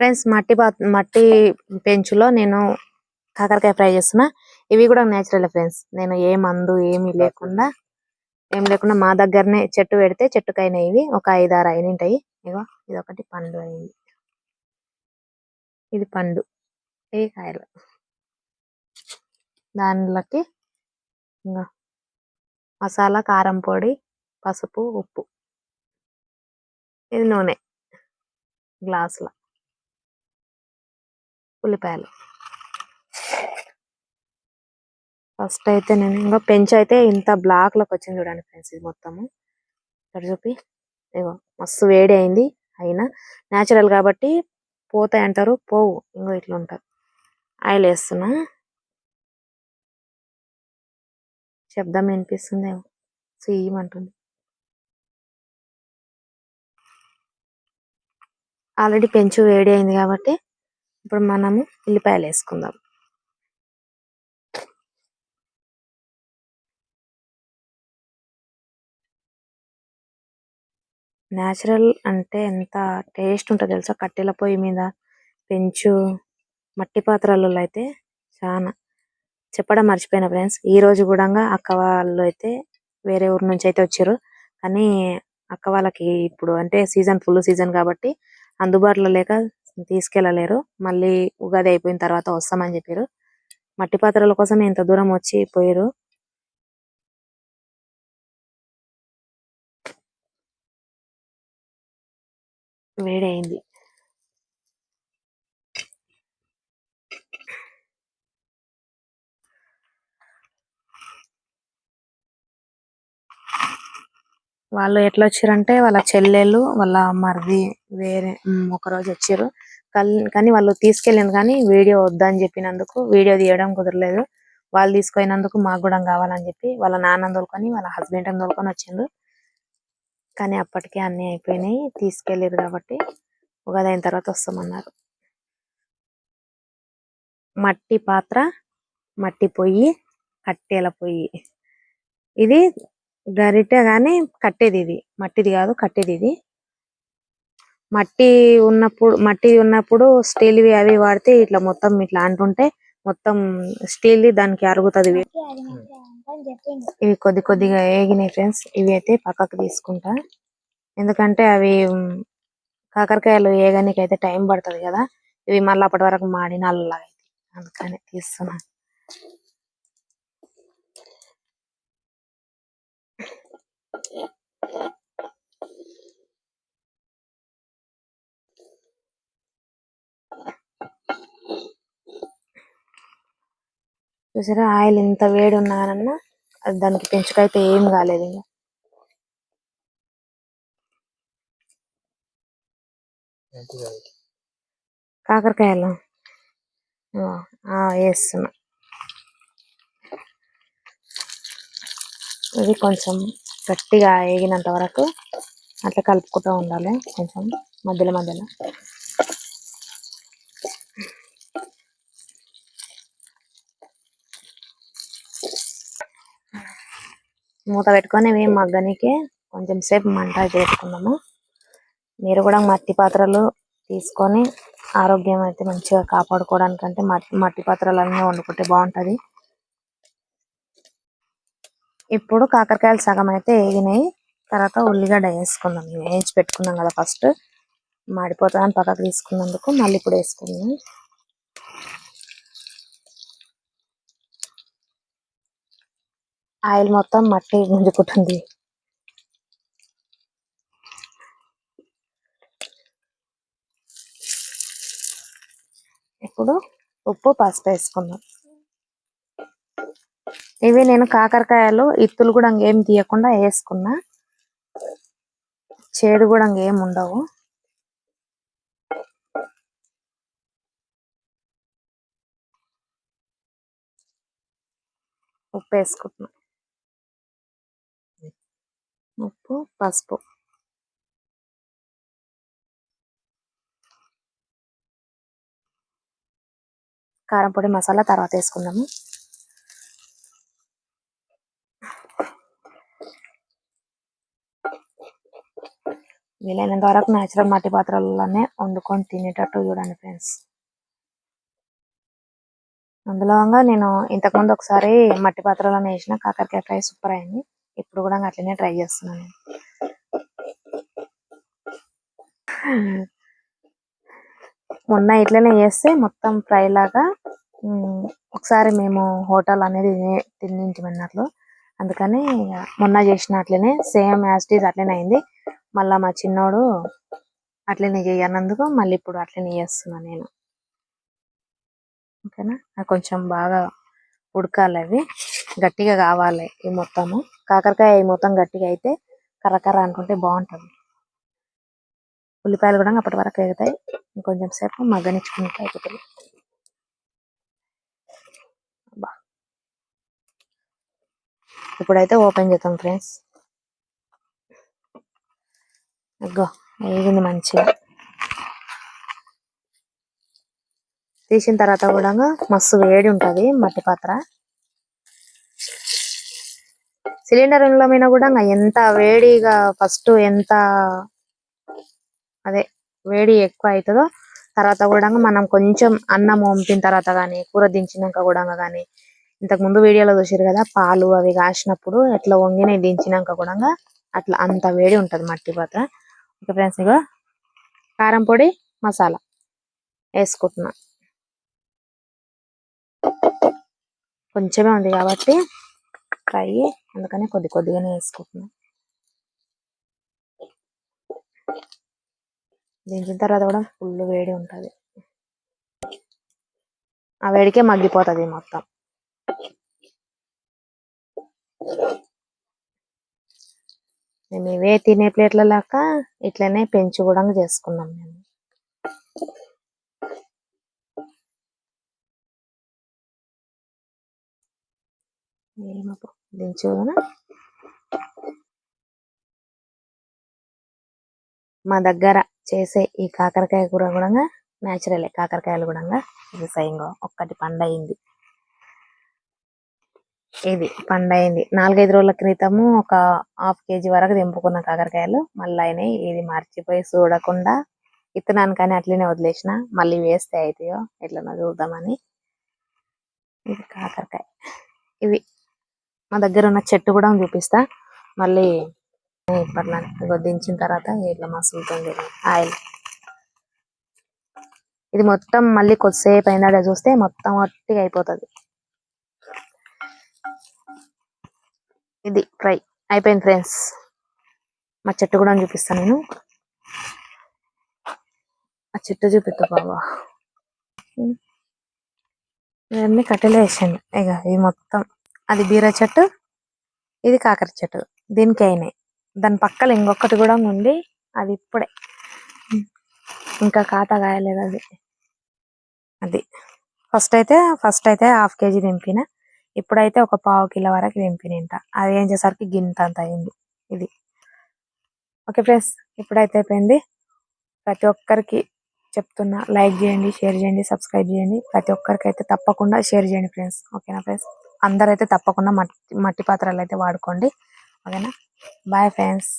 Friends మట్టి path మట్టి పెంచులో నేను కాకరకాయ ఫ్రై చేస్తున్నా. ఇవి కూడా నేచురల్ ఫ్రెండ్స్. నేను ఏ మందు ఏమీ లేకుండా ఏం లేకుండా మా దగ్గరనే చెట్టు పెడితే చెట్టుకైనా ఇవి ఒక ఐదు ఆరు అయిన ఉంటాయి ఇగో ఇది ఒకటి పండు అయింది. ఇది పండు. ఇవి కాయలు. దానిలోకి ఇంకా మసాలా కారం పొడి పసుపు ఉప్పు. ఇది నూనె. గ్లాసుల. ఉల్లిపాయలు. ఫస్ట్ అయితే నేను ఇంకా పెంచి అయితే ఇంత బ్లాక్లోకి వచ్చింది చూడండి ఫ్రెండ్స్ ఇది మొత్తము. ఇక్కడ చూపి. ఇగో మస్తు వేడి అయింది అయినా న్యాచురల్ కాబట్టి పోతాయి అంటారు పోవు. ఇంకో ఇట్లా ఉంటారు ఆయిల్ వేస్తున్నా. శబ్దం వినిపిస్తుంది? అంటుంది. ఆల్రెడీ పెంచు వేడి అయింది కాబట్టి ఇప్పుడు మనము ఉల్లిపాయలు వేసుకుందాం. న్యాచురల్ అంటే ఎంత టేస్ట్ ఉంటుంది తెలుసా? కట్టెల పొయ్యి మీద పెంచు మట్టి పాత్రలలో అయితే చాలా చెప్పడం మర్చిపోయిన ఫ్రెండ్స్ ఈ రోజు కూడా అక్క వాళ్ళు అయితే వేరే ఊరు నుంచి అయితే వచ్చారు. కానీ అక్క వాళ్ళకి ఇప్పుడు అంటే సీజన్ ఫుల్ సీజన్ కాబట్టి అందుబాటులో లేక తీసుకెళ్ళలేరు మళ్ళీ ఉగాది అయిపోయిన తర్వాత వస్తామని చెప్పారు మట్టి పాత్రల కోసం ఎంత దూరం వచ్చి పోయారు వేడైంది వాళ్ళు ఎట్లా వచ్చారంటే వాళ్ళ చెల్లెళ్ళు వాళ్ళ మరిది వేరే ఒక రోజు వచ్చారు. కానీ వాళ్ళు తీసుకెళ్ళింది కానీ వీడియో వద్దని చెప్పినందుకు వీడియో తీయడం కుదరలేదు. వాళ్ళు తీసుకుపోయినందుకు మాకు కూడా కావాలని చెప్పి వాళ్ళ నాన్న తోలుకొని వాళ్ళ హస్బెండ్ తోలుకొని వచ్చిండ్రు కానీ అప్పటికే అన్ని అయిపోయినాయి తీసుకెళ్ళారు కాబట్టి ఉగాది అయిన తర్వాత వస్తామన్నారు. మట్టి పాత్ర మట్టి పొయ్యి కట్టెల పొయ్యి. ఇది గరిటె కానీ కట్టేది ఇది. మట్టిది కాదు కట్టేది ఇది. మట్టి ఉన్నప్పుడు మట్టి ఉన్నప్పుడు స్టీల్వి అవి వాడితే ఇట్లా మొత్తం ఇట్లా అంటుంటే మొత్తం స్టీల్ దానికి అరుగుతుంది. ఇవి కొద్ది కొద్దిగా ఏగినాయి ఫ్రెండ్స్. ఇవి అయితే పక్కకు తీసుకుంటా. ఎందుకంటే అవి కాకరకాయలు ఏగనికి అయితే టైం పడుతుంది కదా. ఇవి మళ్ళీ అప్పటి వరకు మాడి నల్లగా అందుకని తీస్తున్నా. చూసారా ఆయిల్ ఇంత వేడి ఉన్నానన్నా అది దానికి పెంచుకైతే ఏం కాలేదు ఇంకా. కాకరకాయలు. ఆ, ఆ, వేస్తున్నా. ఇది కొంచెం గట్టిగా వేగినంత వరకు అట్లా కలుపుకుంటూ ఉండాలి కొంచెం మధ్యలో మధ్యలో. మూత పెట్టుకొని ఇవి మగ్గనికి కొంచెం సేపు మంట పెట్టుకున్నాము మీరు కూడా మట్టి పాత్రలు తీసుకొని ఆరోగ్యం అయితే మంచిగా కాపాడుకోవడానికంటే మట్టి మట్టి పాత్రలు అన్నీ వండుకుంటే బాగుంటుంది. ఇప్పుడు కాకరకాయలు సగం అయితే వేగినాయి తర్వాత ఉల్లిగడ్డ వేసుకుందాం. వేయించి పెట్టుకున్నాం కదా ఫస్ట్. మాడిపోతుందని పక్కకు తీసుకున్నందుకు మళ్ళీ ఇప్పుడు వేసుకుందాం. ఆయిల్ మొత్తం మట్టి గుంజుకుంటుంది. ఇప్పుడు ఉప్పు పసుపు వేసుకుందాం. ఇవి నేను కాకరకాయలు ఇత్తులు కూడా ఏం తీయకుండా వేసుకున్నా. చేదు కూడా ఏం ఉండవు. ఉప్పు వేసుకుంటున్నా. ఉప్పు పసుపు. కారం పొడి మసాలా తర్వాత వేసుకుందాము. వీలైనంత వరకు న్యాచురల్ మట్టి పాత్రలలోనే వండుకొని తినేటట్టు చూడండి ఫ్రెండ్స్ అందులో నేను ఇంతకు ముందు ఒకసారి మట్టి పాత్రలోనే వేసిన కాకరకాయ ఫ్రై సూపర్ అయింది. ఇప్పుడు కూడా అట్లనే ట్రై చేస్తున్నాను మొన్న ఇట్లనే చేస్తే మొత్తం ఫ్రై లాగా ఒకసారి మేము హోటల్ అనేది తినింటిమన్నట్లు అందుకని ఇక మొన్న చేసిన అట్లనే సేమ్ యాజ్ టీజ్ అట్లనే అయింది. మళ్ళా మా చిన్నోడు అట్లనే చేయనందుకు మళ్ళీ ఇప్పుడు అట్లనే చేస్తున్నా నేను. ఓకేనా? కొంచెం బాగా ఉడకాలి అవి. గట్టిగా కావాలి ఈ మొత్తము. కాకరకాయ ఈ మొత్తం గట్టిగా అయితే కర్రకర్ర అనుకుంటే బాగుంటది. ఉల్లిపాయలు కూడా అప్పటి వరకు ఎగుతాయి. ఇంకొంచెం సేపు మగ్గనిచ్చుకుంటే అయిపోతుంది. ఇప్పుడైతే ఓపెన్ చేద్దాం ఫ్రెండ్స్. అగ్గో వేగింది మంచిగా. తీసిన తర్వాత కూడా మస్తు వేడి ఉంటుంది మట్టి పాత్ర. సిలిండర్లో మీద కూడా ఎంత వేడిగా ఫస్ట్ ఎంత అదే వేడి ఎక్కువ అవుతుందో తర్వాత కూడా మనం కొంచెం అన్నం వంపిన తర్వాత కానీ కూర దించినాక కూడా కానీ ఇంతకు ముందు వీడియోలో చూసారు కదా పాలు అవి కాసినప్పుడు ఎట్లా వంగినవి దించినాక కూడా అట్లా అంత వేడి ఉంటది మట్టి పాత్ర. ఇక ఫ్రెండ్స్ ఇగో కారం పొడి మసాలా వేసుకుంటున్నా. కొంచెమే ఉంది కాబట్టి ఫ్రై అందుకని కొద్ది కొద్దిగానే వేసుకుంటున్నా. దించిన తర్వాత కూడా ఫుల్ వేడి ఉంటుంది. ఆ వేడికే మగ్గిపోతుంది మొత్తం. మేము ఇవే తినే ప్లేట్ల లాక ఇట్లనే పెంచి కూడా చేసుకున్నాం మేము. మా దగ్గర చేసే ఈ కాకరకాయ కూర కూడా న్యాచురలే కాకరకాయలు కూడా వ్యవసాయంగా ఒక్కటి పండయింది. ఇది పండైంది. నాలుగైదు రోజుల క్రితము ఒక హాఫ్ కేజీ వరకు తెంపుకున్న కాకరకాయలు. మళ్ళీ అయినాయి. ఇది మర్చిపోయి చూడకుండా ఇత్తనాను కానీ అట్లనే వదిలేసిన మళ్ళీ వేస్తే అవుతాయో ఎట్లనో చూద్దామని. ఇది కాకరకాయ. ఇవి మా దగ్గర ఉన్న చెట్టు కూడా చూపిస్తా. మళ్ళీ ఇప్పట్లో ఇగో దించిన తర్వాత ఇట్లా మసులుతుంది. ఆయిల్. ఇది మొత్తం మళ్ళీ కొద్దిసేపు అయినా చూస్తే మొత్తం వట్టిగా అయిపోతుంది. ఇది ఫ్రై అయిపోయింది ఫ్రెండ్స్. మా చెట్టు కూడా చూపిస్తాను నేను. ఆ చెట్టు చూపిస్తా బాబా ఇవన్నీ కట్టెలు వేసాను ఇక ఇది మొత్తం. అది బీర చెట్టు ఇది కాకర చెట్టు. దీనికి అయినాయి. దాని పక్కన ఇంకొకటి కూడా ఉంది. అది ఇప్పుడే. ఇంకా ఖాతా కాయలేదు అది. అది. ఫస్ట్ అయితే ఫస్ట్ అయితే హాఫ్ కేజీ దింపిన. ఇప్పుడైతే ఒక పావు కిలో వరకు దింపినంట అది ఏం చేసరికి గింత అంత అయింది. ఇది. ఓకే ఫ్రెండ్స్ ఇప్పుడైతే అయిపోయింది. ప్రతి ఒక్కరికి చెప్తున్నా లైక్ చేయండి షేర్ చేయండి సబ్స్క్రైబ్ చేయండి. ప్రతి ఒక్కరికి అయితే తప్పకుండా షేర్ చేయండి ఫ్రెండ్స్. ఓకేనా ఫ్రెండ్స్? అందరైతే తప్పకుండా మట్టి మట్టి పాత్రలు అయితే వాడుకోండి. ఓకేనా? Bye friends.